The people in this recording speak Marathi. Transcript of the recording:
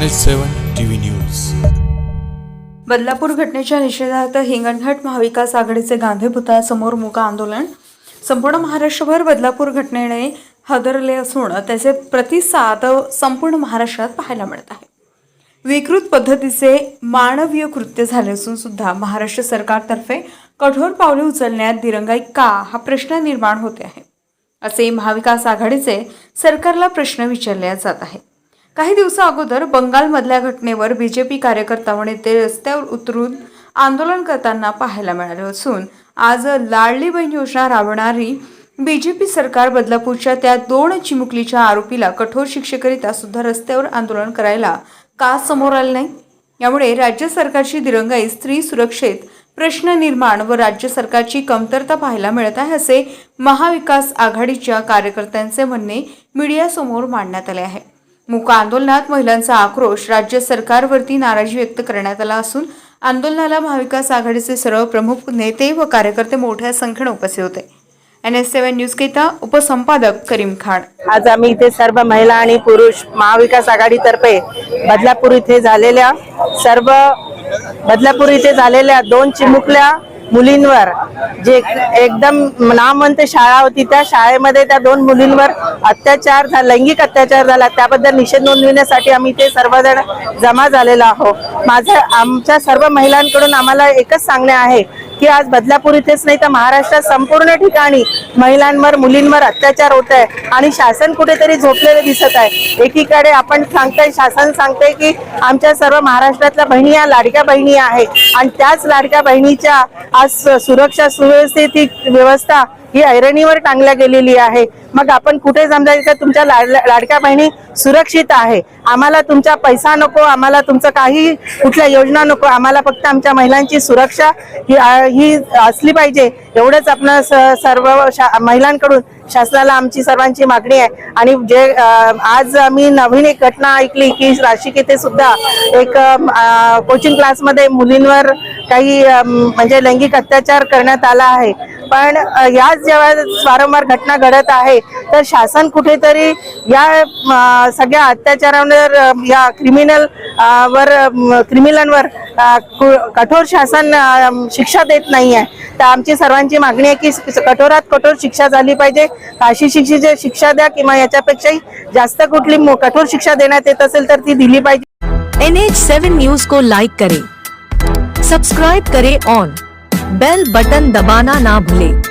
Channel seven TV news. Badlapur घटनेच्या निषेधार्थ हिंगणघाट महाविकास आघाडीचे गांधी पुतळ्यासमोर मुका आंदोलन. संपूर्ण महाराष्ट्रभर बदलापूर घटनेने हादरले असून त्याचे प्रतिसाद संपूर्ण महाराष्ट्रात पाहायला मिळत आहे. विकृत पद्धतीचे मानवीय कृत्य झाले असून सुद्धा महाराष्ट्र सरकारतर्फे कठोर पावले उचलण्यात दिरंगाई का हा प्रश्न निर्माण होते आहे. असे महाविकास आघाडीचे सरकारला प्रश्न विचारले जात आहेत काही दिवसा अगोदर बंगालमधल्या घटनेवर बीजेपी कार्यकर्ता व नेते रस्त्यावर उतरून आंदोलन करताना पाहायला मिळाले असून आज लाडली बहीण योजना राबवणारी बीजेपी सरकार बदलापूरच्या त्या दोन चिमुकलीच्या आरोपीला कठोर शिक्षेकरिता सुद्धा रस्त्यावर आंदोलन करायला का समोर आले नाही? यामुळे राज्य सरकारची दिरंगाई स्त्री सुरक्षेत प्रश्न निर्माण व राज्य सरकारची कमतरता पाहायला मिळत आहे असे महाविकास आघाडीच्या कार्यकर्त्यांचे म्हणणे मीडियासमोर मांडण्यात आले आहे. मुका आंदोलनात महिलांचा आक्रोश राज्य सरकारवरती नाराजी व्यक्त करण्यात आला असून आंदोलनाला महाविकास आघाडीचे सर्व प्रमुख नेते व कार्यकर्ते मोठ्या संख्येने उपस्थित होते. एन एस सेव्हन न्यूज केता उपसंपादक करीम खान. आज आम्ही इथे सर्व महिला आणि पुरुष महाविकास आघाडीतर्फे बदलापूर इथे झालेल्या सर्व बदलापूर इथे झालेल्या दोन चिमुकल्या मुलींवर. जे एकदम नामवंत शाळा होती त्या शाळेमध्ये त्या दोन मुलींवर अत्याचार झाला लैंगिक अत्याचार झाला. त्याबद्दल निषेध नोंदविण्यासाठी आम्ही ते सर्वजण जमा झालेलो आहोत. माझं आमच्या सर्व महिलांकडून आम्हाला एकच सांगणे आहे की आज बदलापूर इथेच नाही तर महाराष्ट्रात संपूर्ण ठिकाणी महिलांवर मुलींवर अत्याचार होत आहे आणि शासन कुठेतरी झोपलेलं दिसत आहे. एकीकडे आपण सांगताय शासन सांगते की आमच्या सर्व महाराष्ट्रातल्या बहिणी या लाडक्या बहिणी आहे. आणि त्याच लाडक्या बहिणीच्या आज सुरक्षा सुव्यवस्थित व्यवस्था ही ऐरणीवर टांगल्या गेलेली आहे. मग आपण कुठे समजायचं का तुमच्या लाडक्या बहिणी सुरक्षित आहे. आम्हाला तुमचा पैसा नको आम्हाला तुमचं काही कुठल्या योजना नको आम्हाला फक्त आमच्या महिलांची सुरक्षा ही ही असली पाहिजे. एवढंच आपण स- सर्व शा- महिलांकडून शासनाला आमची सर्वांची मागणी आहे. आणि जे आज आम्ही नवीन एक घटना ऐकली की नाशिक येथे सुद्धा एक कोचिंग क्लासमध्ये मुलींवर काही म्हणजे लैंगिक अत्याचार करण्यात आला आहे. पण याच जेव्हा वारंवार घटना घडत आहे तर शासन कुठेतरी या सगळ्या अत्याचारांवर या क्रिमिनल वर क्रिमिनलवर कठोर शासन शिक्षा देत नाही आहे. तर आमची सर्वांची मागणी आहे की कठोरात कठोर शिक्षा झाली पाहिजे. फाशी शिक्षेची शिक्षा द्या किंवा याच्यापेक्षाही जास्त कुठली कठोर शिक्षा देण्यात येत असेल तर ती दिली पाहिजे. एन एच सेवन न्यूज को लाइक करें सब्सक्राइब करें ऑन। बेल बटन दबाना ना भूले।